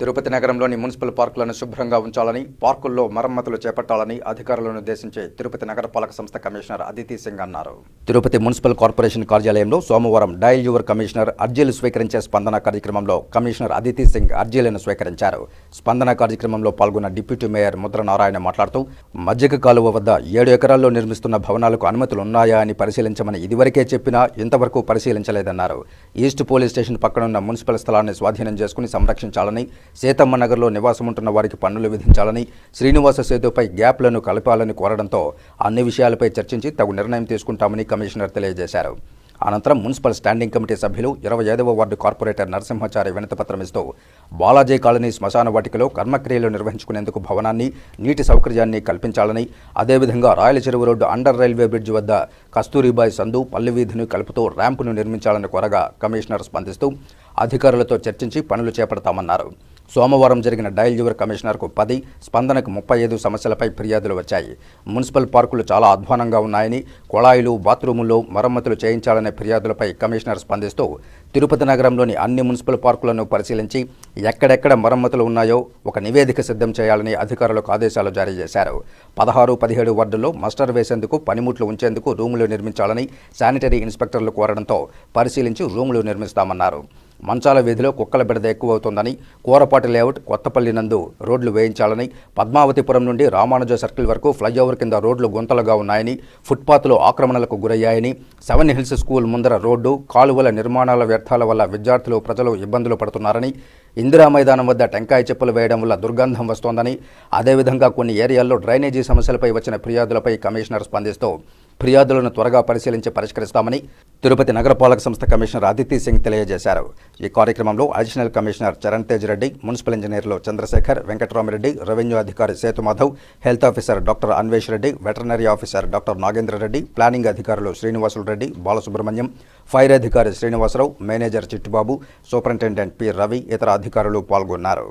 తిరుపతి నగరంలోని మున్సిపల్ పార్కులను శుభ్రంగా ఉంచాలని పార్కుల్లో మరమ్మతులు చేపట్టాలని అధికారులను ఉద్దేశించే తిరుపతి నగరపాలక సంస్థ కమిషనర్ అదితి సింగ్ అన్నారు. తిరుపతి మున్సిపల్ కార్పొరేషన్ కార్యాలయంలో సోమవారం డయల్ యువర్ కమిషనర్ అర్జీలు స్వీకరించే స్పందన కార్యక్రమంలో కమిషనర్ అదితి సింగ్ అర్జీలను స్వీకరించారు. స్పందన కార్యక్రమంలో పాల్గొన్న డిప్యూటీ మేయర్ ముద్రనారాయణ మాట్లాడుతూ మజ్జిగ కాలువ వద్ద ఏడు ఎకరాల్లో నిర్మిస్తున్న భవనాలకు అనుమతులు ఉన్నాయా అని పరిశీలించమని ఇదివరకే చెప్పినా ఇంతవరకు పరిశీలించలేదన్నారు. ఈస్ట్ పోలీస్ స్టేషన్ పక్కనున్న మున్సిపల్ స్థలాన్ని స్వాధీనం చేసుకుని సంరక్షించాలని సీతమ్మ నగర్లో నివాసముంటున్న వారికి పన్నులు విధించాలని శ్రీనివాస సేతుపై గ్యాప్లను కలపాలని కోరడంతో అన్ని విషయాలపై చర్చించి తగు నిర్ణయం తీసుకుంటామని కమిషనర్ తెలియజేశారు. అనంతరం మున్సిపల్ స్టాండింగ్ కమిటీ సభ్యులు ఇరవై ఐదవ వార్డు కార్పొరేటర్ నరసింహాచారి వినతిపత్రం ఇస్తూ బాలాజీ కాలనీ శ్మశాన వాటికలో కర్మక్రియలు నిర్వహించుకునేందుకు భవనాన్ని నీటి సౌకర్యాన్ని కల్పించాలని అదేవిధంగా రాయల చెరువు రోడ్డు అండర్ రైల్వే బ్రిడ్జ్ వద్ద కస్తూరిబాయ్ సందు పల్లెవీధిని కలుపుతూ ర్యాంపును నిర్మించాలని కోరగా కమిషనర్ స్పందిస్తూ అధికారులతో చర్చించి పనులు చేపడతామన్నారు. సోమవారం జరిగిన డయల్ యువర్ కమిషనర్కు పది స్పందనకు ముప్పై ఐదు సమస్యలపై ఫిర్యాదులు వచ్చాయి. మున్సిపల్ పార్కులు చాలా అధ్వానంగా ఉన్నాయని కుళాయిలు బాత్రూముల్లో మరమ్మతులు చేయించాలనే ఫిర్యాదులపై కమిషనర్ స్పందిస్తూ తిరుపతి నగరంలోని అన్ని మున్సిపల్ పార్కులను పరిశీలించి ఎక్కడెక్కడ మరమ్మతులు ఉన్నాయో ఒక నివేదిక సిద్ధం చేయాలని అధికారులకు ఆదేశాలు జారీ చేశారు. పదహారు పదిహేడు వార్డుల్లో మస్టర్ వేసేందుకు పనిముట్లు ఉంచేందుకు రూములు నిర్మించాలని శానిటరీ ఇన్స్పెక్టర్లు కోరడంతో పరిశీలించి రూములు నిర్మిస్తామన్నారు. మంచాల వీధిలో కుక్కల బిడద ఎక్కువవుతోందని కూరపాటి లేఅవుట్ కొత్తపల్లి నందు రోడ్లు వేయించాలని పద్మావతిపురం నుండి రామానుజ సర్కిల్ వరకు ఫ్లైఓవర్ కింద రోడ్లు గుంతలుగా ఉన్నాయని ఫుట్పాత్లు ఆక్రమణలకు గురయ్యాయని సెవెన్ హిల్స్ స్కూల్ ముందర రోడ్డు కాలువల నిర్మాణాల వ్యర్థాల వల్ల విద్యార్థులు ప్రజలు ఇబ్బందులు పడుతున్నారని ఇందిరా మైదానం వద్ద టెంకాయ చెప్పులు వేయడం వల్ల దుర్గంధం వస్తోందని అదేవిధంగా కొన్ని ఏరియాల్లో డ్రైనేజీ సమస్యలపై వచ్చిన ఫిర్యాదులపై కమిషనర్ స్పందిస్తూ ఫిర్యాదులను త్వరగా పరిశీలించి పరిష్కరిస్తామని తిరుపతి నగరపాలక సంస్థ కమిషనర్ అదితి సింగ్ తెలియజేశారు. ఈ కార్యక్రమంలో additional commissioner Charan Tej Reddy municipal ఇంజనీర్లు చంద్రశేఖర్ వెంకటరామిరెడ్డి రెవెన్యూ అధికారి Sethu Madhav health officer doctor Anvesh Reddy veterinary officer doctor Nagendra Reddy planning అధికారులు శ్రీనివాసులు రెడ్డి బాలసుబ్రహ్మణ్యం ఫైర్ అధికారి Srinivasarao manager Chittibabu superintendent P Ravi ఇతర అధికారులు పాల్గొన్నారు.